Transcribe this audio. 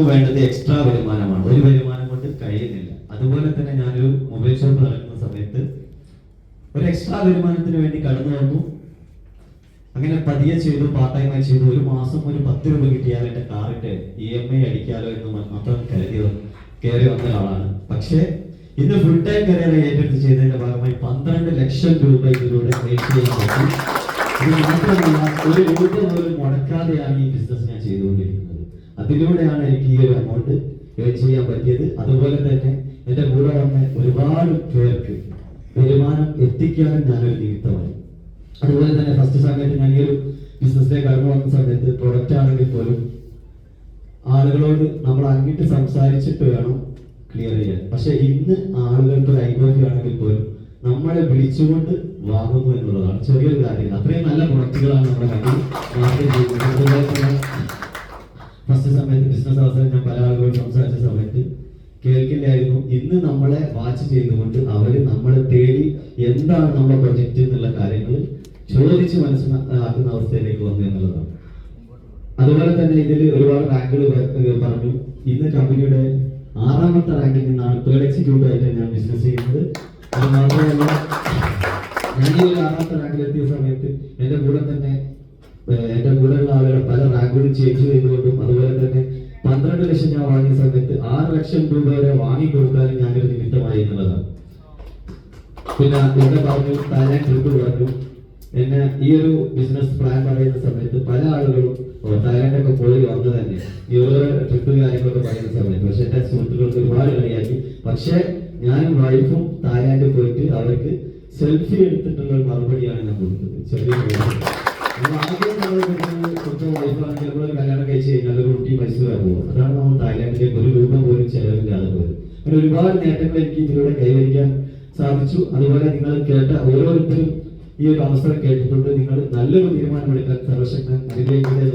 വേണ്ടത് എക്സ്ട്രാ വരുമാനമാണ്. ഒരു വരുമാനം കൊണ്ട് കഴിയുന്നില്ല. അതുപോലെ തന്നെ ഞാനൊരു മൊബൈൽ ഷോപ്പ് നടക്കുന്ന സമയത്ത് ഒരു എക്സ്ട്രാ വരുമാനത്തിന് വേണ്ടി കടന്നു വന്നു. അങ്ങനെ പതിയെ ചെയ്തു പാർട്ട് ടൈമായി ചെയ്തു. ഒരു മാസം ഒരു പത്ത് രൂപ കിട്ടിയാൽ എന്റെ കാറിന്റെ ഇ എം ഐ അടിക്കാലോ എന്ന് മാത്രം കരുതി കയറി വന്ന ആളാണ് പക്ഷേ ഇന്ന് ഫുൾ ടൈം കരിയർ ഏറ്റെടുത്ത് ചെയ്തതിന്റെ ഭാഗമായി പന്ത്രണ്ട് ലക്ഷം രൂപ ഇതിലൂടെ ഇത് മാത്രമല്ല ഒരു രൂപ പോലും മുടക്കാതെയാണ് ഈ ബിസിനസ് ഞാൻ ചെയ്തുകൊണ്ടിരിക്കുന്നത്. അതിലൂടെയാണ് എനിക്ക് ഈ ഒരു എമൗണ്ട് ഏൺ ചെയ്യാൻ പറ്റിയത്. അതുപോലെ തന്നെ എന്റെ കൂടെ വന്ന ഒരുപാട് പേർക്ക് വരുമാനം എത്തിക്കാനും ഞാനൊരു നിമിത്തമായി അതുപോലെ തന്നെ ഫസ്റ്റ് സമയത്ത് ഞാൻ ഈ ഒരു ബിസിനസ്സിലേക്ക് കടന്നു വന്ന സമയത്ത് പ്രൊഡക്റ്റ് ആണെങ്കിൽ പോലും ആളുകളോട് നമ്മൾ അങ്ങിട്ട് സംസാരിച്ചിട്ട് വേണം ക്ലിയർ ചെയ്യാൻ. പക്ഷെ ഇന്ന് ആളുകൾക്ക് ഒരു ആണെങ്കിൽ പോലും നമ്മളെ വിളിച്ചുകൊണ്ട് വാങ്ങുന്നു എന്നുള്ളതാണ്. ചെറിയൊരു കാര്യം അത്രയും നല്ല പ്രൊഡക്റ്റുകളാണ് നമ്മുടെ കയ്യിൽ മാർക്കറ്റ് ചെയ്യുന്നത് അതുപോലെ തന്നെ ഫസ്റ്റ് സമയത്ത് ബിസിനസ് അവസരം ഞാൻ പല ആളുകളോട് സംസാരിച്ച സമയത്ത് കേൾക്കില്ലായിരുന്നു. ഇന്ന് നമ്മളെ വാച്ച് ചെയ്തുകൊണ്ട് അവർ നമ്മളെ തേടി എന്താണ് നമ്മുടെ പ്രൊജക്റ്റ് എന്നുള്ള കാര്യങ്ങൾ ചോദിച്ച് മനസ്സിലാക്കുന്ന അവസ്ഥയിലേക്ക് വന്നു എന്നുള്ളതാണ്. അതുപോലെ തന്നെ ഇതിൽ ഒരുപാട് റാങ്കുകൾ പറഞ്ഞു. ഇന്ന് കമ്പനിയുടെ ആറാമത്തെ റാങ്കിൽ നിന്നാണ് തേർഡ് എക്സിക്യൂട്ടീവ് ആയിട്ട് ഞാൻ ബിസിനസ് ചെയ്യുന്നത്. അത് മാത്രമല്ല ഞാൻ ഈ ഒരു ആറാമത്തെ റാങ്കിൽ എത്തിയ സമയത്ത് എന്റെ കൂടെ തന്നെ എന്റെ കൂടെയുള്ള ആളുകൾ പല റാങ്കുകളും ചേഞ്ച് ചെയ്തുകൊണ്ടും അതുപോലെ തന്നെ പന്ത്രണ്ട് ലക്ഷം ഞാൻ വാങ്ങിയ സമയത്ത് ആറ് ലക്ഷം രൂപ വരെ വാങ്ങിക്കൊടുക്കാനും ഞാനൊരു നിമിത്തമായി എന്നുള്ളതാണ്. പിന്നെ ഇവിടെ പറഞ്ഞു തായ്ലാൻഡ് ട്രിപ്പ് പറഞ്ഞു എന്നെ ഈ ഒരു ബിസിനസ് പ്ലാൻ പറയുന്ന സമയത്ത് പല ആളുകളും തായ്ലാൻഡൊക്കെ പോയി വന്നു തന്നെ. ഈ ഒരു ട്രിപ്പ് കാര്യങ്ങളൊക്കെ പറയുന്ന സമയത്ത്. പക്ഷെ എന്റെ സുഹൃത്തുക്കൾക്ക് ഒരുപാട് കളിയാക്കി. പക്ഷെ ഞാനും വൈഫും തായ്ലാൻഡിൽ പോയിട്ട് അവർക്ക് സെൽഫി എടുത്തിട്ടുള്ള മറുപടിയാണ് ഞാൻ കൊടുത്തത്. ചെറിയ സ്വന്തം ചിലപ്പോൾ ഒരു കല്യാണം കഴിച്ച് കഴിഞ്ഞാൽ ഒരു കുട്ടി മൈസൂരാണ് പോകും അതാണ് നമ്മൾ തായ്ലാൻഡിലേക്ക് ഒരു രൂപ പോലും ചെലവില്ലാതെ പോയത്. അങ്ങനെ ഒരുപാട് നേട്ടങ്ങൾ എനിക്ക് ഇതിലൂടെ കൈവരിക്കാൻ സാധിച്ചു. അതുപോലെ നിങ്ങൾ കേട്ട ഓരോരുത്തരും ഈ ഒരു അവസരം കേട്ടിട്ടുണ്ട്. നിങ്ങൾ നല്ലൊരു തീരുമാനമെടുക്കാൻ സർവശക്തൻ അനുഗ്രഹിക്കട്ടെ